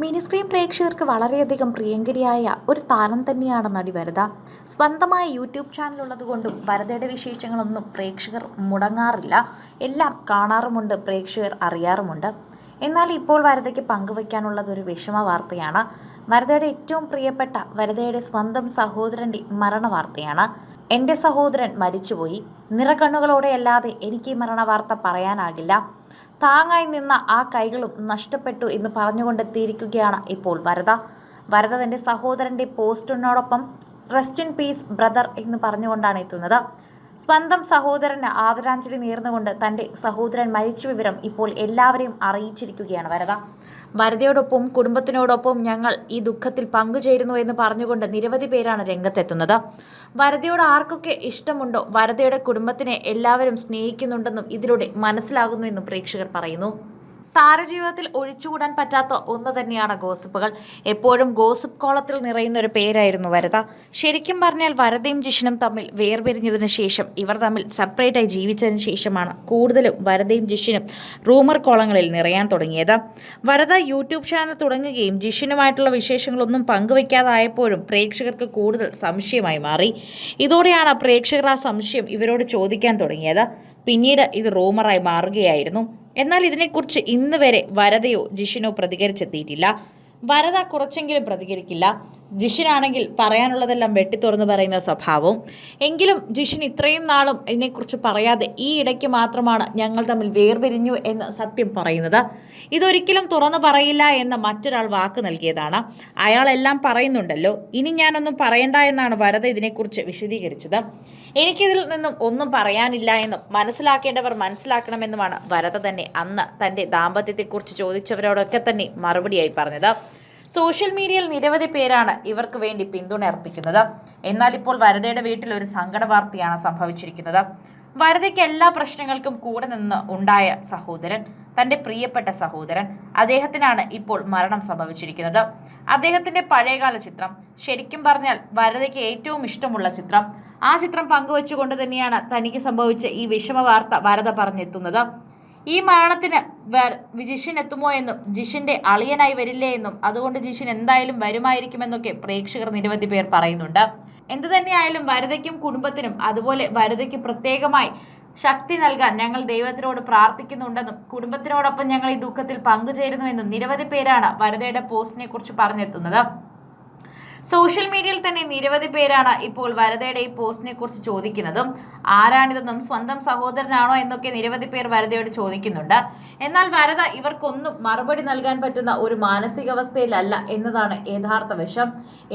Mini screen പ്രേക്ഷകർക്ക് വളരെയധികം പ്രിയങ്കരിയായ ഒരു താരം തന്നെയാണ് നടി വരത സ്വന്തമായ യൂട്യൂബ് ചാനൽ ഉള്ളതുകൊണ്ടും വരതയുടെ വിശേഷങ്ങളൊന്നും പ്രേക്ഷകർ മുടങ്ങാറില്ല. എല്ലാം കാണാറുമുണ്ട് പ്രേക്ഷകർ അറിയാറുമുണ്ട്. എന്നാൽ ഇപ്പോൾ വരതയ്ക്ക് പങ്കുവയ്ക്കാനുള്ളത് ഒരു വിഷമ വാർത്തയാണ്. വരതയുടെ ഏറ്റവും പ്രിയപ്പെട്ട വരതയുടെ സ്വന്തം സഹോദരന്റെ മരണ വാർത്തയാണ്. എന്റെ സഹോദരൻ മരിച്ചുപോയി. നിറകണ്ണുകളോടെ അല്ലാതെ എനിക്ക് ഈ മരണ വാർത്ത പറയാനാകില്ല. താങ്ങായി നിന്ന ആ കൈകളും നഷ്ടപ്പെട്ടു എന്ന് പറഞ്ഞുകൊണ്ടെത്തിയിരിക്കുകയാണ് ഇപ്പോൾ വരദ. വരദ തന്റെ സഹോദരന്റെ പോസ്റ്റിനോടൊപ്പം റെസ്റ്റ് ഇൻ പീസ് ബ്രദർ എന്ന് പറഞ്ഞുകൊണ്ടാണ് എത്തുന്നത്. സ്വന്തം സഹോദരന് ആദരാഞ്ജലി നേർന്നുകൊണ്ട് തന്റെ സഹോദരൻ മരിച്ച വിവരം ഇപ്പോൾ എല്ലാവരെയും അറിയിച്ചിരിക്കുകയാണ് വരദ. വരദയോടൊപ്പം കുടുംബത്തിനോടൊപ്പം ഞങ്ങൾ ഈ ദുഃഖത്തിൽ പങ്കുചേരുന്നു എന്ന് പറഞ്ഞുകൊണ്ട് നിരവധി പേരാണ് രംഗത്തെത്തുന്നത്. വരദയോട് ആർക്കൊക്കെ ഇഷ്ടമുണ്ടോ? വരദയുടെ കുടുംബത്തിനെ എല്ലാവരും സ്നേഹിക്കുന്നുണ്ടെന്നും ഇതിലൂടെ മനസ്സിലാകുന്നുവെന്നും പ്രേക്ഷകർ പറയുന്നു. താരജീവിതത്തിൽ ഒഴിച്ചുകൂടാൻ പറ്റാത്ത ഒന്ന് തന്നെയാണ് ഗോസിപ്പുകൾ. എപ്പോഴും ഗോസിപ്പ് കോളത്തിൽ നിറയുന്ന ഒരു പേരായിരുന്നു വരത. ശരിക്കും പറഞ്ഞാൽ വരതയും ജിഷനും തമ്മിൽ വേർപിരിഞ്ഞതിന് ശേഷം ഇവർ തമ്മിൽ സെപ്പറേറ്റായി ജീവിച്ചതിന് ശേഷമാണ് കൂടുതലും വരതയും ജിഷനും റൂമർ കോളങ്ങളിൽ നിറയാൻ തുടങ്ങിയത്. വരത യൂട്യൂബ് ചാനൽ തുടങ്ങുകയും ജിഷനുമായിട്ടുള്ള വിശേഷങ്ങളൊന്നും പങ്കുവയ്ക്കാതായപ്പോഴും പ്രേക്ഷകർക്ക് കൂടുതൽ സംശയമായി മാറി. ഇതോടെയാണ് പ്രേക്ഷകർ ആ സംശയം ഇവരോട് ചോദിക്കാൻ തുടങ്ങിയത്. പിന്നീട് ഇത് റൂമറായി മാറുകയായിരുന്നു. എന്നാൽ ഇതിനെക്കുറിച്ച് ഇന്ന് വരെ വരദയോ ജിഷിനോ പ്രതികരിച്ചെത്തിയിട്ടില്ല. വരദ കുറച്ചെങ്കിലും പ്രതികരിക്കില്ല. ജിഷിനാണെങ്കിൽ പറയാനുള്ളതെല്ലാം വെട്ടിത്തുറന്ന് പറയുന്ന സ്വഭാവവും. എങ്കിലും ജിഷിൻ ഇത്രയും നാളും ഇതിനെക്കുറിച്ച് പറയാതെ ഈ ഇടയ്ക്ക് മാത്രമാണ് ഞങ്ങൾ തമ്മിൽ വേർപിരിഞ്ഞു എന്ന് സത്യം പറയുന്നത്. ഇതൊരിക്കലും തുറന്നു പറയില്ല എന്ന് മറ്റൊരാൾ വാക്ക് നൽകിയതാണ്. അയാളെല്ലാം പറയുന്നുണ്ടല്ലോ. ഇനി ഞാനൊന്നും പറയണ്ട എന്നാണ് വരദ ഇതിനെക്കുറിച്ച് വിശദീകരിച്ചത്. എനിക്കിതിൽ നിന്നും ഒന്നും പറയാനില്ല എന്നും മനസ്സിലാക്കേണ്ടവർ മനസ്സിലാക്കണമെന്നുമാണ് വരത തന്നെ അന്ന് തന്റെ ദാമ്പത്യത്തെക്കുറിച്ച് ചോദിച്ചവരോടൊക്കെ തന്നെ മറുപടിയായി പറഞ്ഞത്. സോഷ്യൽ മീഡിയയിൽ നിരവധി പേരാണ് ഇവർക്ക് വേണ്ടി പിന്തുണ അർപ്പിക്കുന്നത്. എന്നാൽ ഇപ്പോൾ വരദയുടെ വീട്ടിൽ ഒരു സങ്കട വാർത്തയാണ് സംഭവിച്ചിരിക്കുന്നത്. വരതയ്ക്ക് എല്ലാ പ്രശ്നങ്ങൾക്കും കൂടെ നിന്ന് ഉണ്ടായ സഹോദരൻ തന്റെ പ്രിയപ്പെട്ട സഹോദരൻ. അദ്ദേഹത്തിനാണ് ഇപ്പോൾ മരണം സംഭവിച്ചിരിക്കുന്നത്. അദ്ദേഹത്തിന്റെ പഴയകാല ചിത്രം ശരിക്കും പറഞ്ഞാൽ വരദയ്ക്ക് ഏറ്റവും ഇഷ്ടമുള്ള ചിത്രം. ആ ചിത്രം പങ്കുവച്ചുകൊണ്ട് തന്നെയാണ് തനിക്ക് സംഭവിച്ച ഈ വിഷമ വാർത്ത വരദ പറഞ്ഞെത്തുന്നത്. ഈ മരണത്തിന് ജിഷിൻ എത്തുമോ എന്നും ജിഷിന്റെ അളിയനായി വരില്ലേ എന്നും അതുകൊണ്ട് ജിഷൻ എന്തായാലും വരുമായിരിക്കുമെന്നൊക്കെ പ്രേക്ഷകർ നിരവധി പേർ പറയുന്നുണ്ട്. എന്തു തന്നെയായാലും വരതയ്ക്കും കുടുംബത്തിനും അതുപോലെ വരതയ്ക്ക് പ്രത്യേകമായി ശക്തി നൽകാൻ ഞങ്ങൾ ദൈവത്തിനോട് പ്രാർത്ഥിക്കുന്നുണ്ടെന്നും കുടുംബത്തിനോടൊപ്പം ഞങ്ങൾ ഈ ദുഃഖത്തിൽ പങ്കുചേരുന്നുവെന്നും നിരവധി പേരാണ് വരദയുടെ പോസ്റ്റിനെ കുറിച്ച് പറഞ്ഞെത്തുന്നത്. സോഷ്യൽ മീഡിയയിൽ തന്നെ നിരവധി പേരാണ് ഇപ്പോൾ വരദയുടെ ഈ പോസ്റ്റിനെ കുറിച്ച് ചോദിക്കുന്നതും ആരാണിതെന്നും സ്വന്തം സഹോദരനാണോ എന്നൊക്കെ നിരവധി പേർ വരദയോട് ചോദിക്കുന്നുണ്ട്. എന്നാൽ വരദ ഇവർക്കൊന്നും മറുപടി നൽകാൻ പറ്റുന്ന ഒരു മാനസികാവസ്ഥയിലല്ല എന്നതാണ് യഥാർത്ഥ വശം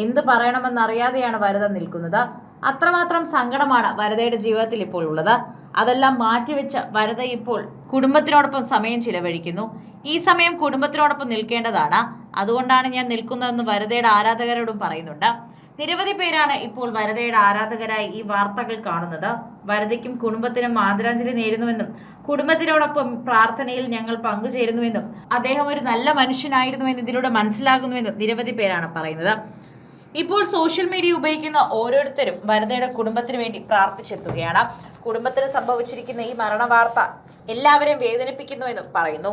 എന്ത് പറയണമെന്നറിയാതെയാണ് വരദ നിൽക്കുന്നത്. അത്രമാത്രം സങ്കടമാണ് വരദയുടെ ജീവിതത്തിൽ ഇപ്പോൾ ഉള്ളത്. അതെല്ലാം മാറ്റിവെച്ച വരദ ഇപ്പോൾ കുടുംബത്തിനോടൊപ്പം സമയം ചിലവഴിക്കുന്നു. ഈ സമയം കുടുംബത്തിനോടൊപ്പം നിൽക്കേണ്ടതാണ്. അതുകൊണ്ടാണ് ഞാൻ നിൽക്കുന്നതെന്ന് വരദയുടെ ആരാധകരോടും പറയുന്നുണ്ട്. നിരവധി പേരാണ് ഇപ്പോൾ വരദയുടെ ആരാധകരായി ഈ വാർത്തകൾ കാണുന്നത്. വരദയ്ക്കും കുടുംബത്തിനും ആദരാഞ്ജലി നേരുന്നുവെന്നും കുടുംബത്തിനോടൊപ്പം പ്രാർത്ഥനയിൽ ഞങ്ങൾ പങ്കുചേരുന്നുവെന്നും അദ്ദേഹം ഒരു നല്ല മനുഷ്യനായിരുന്നുവെന്ന് ഇതിലൂടെ മനസ്സിലാകുന്നുവെന്നും നിരവധി പേരാണ് പറയുന്നത്. ഇപ്പോൾ സോഷ്യൽ മീഡിയ ഉപയോഗിക്കുന്ന ഓരോരുത്തരും വരദയുടെ കുടുംബത്തിന് വേണ്ടി പ്രാർത്ഥിച്ചെത്തുകയാണ്. കുടുംബത്തിന് സംഭവിച്ചിരിക്കുന്ന ഈ മരണ വാർത്ത എല്ലാവരെയും വേദനിപ്പിക്കുന്നുവെന്നും പറയുന്നു.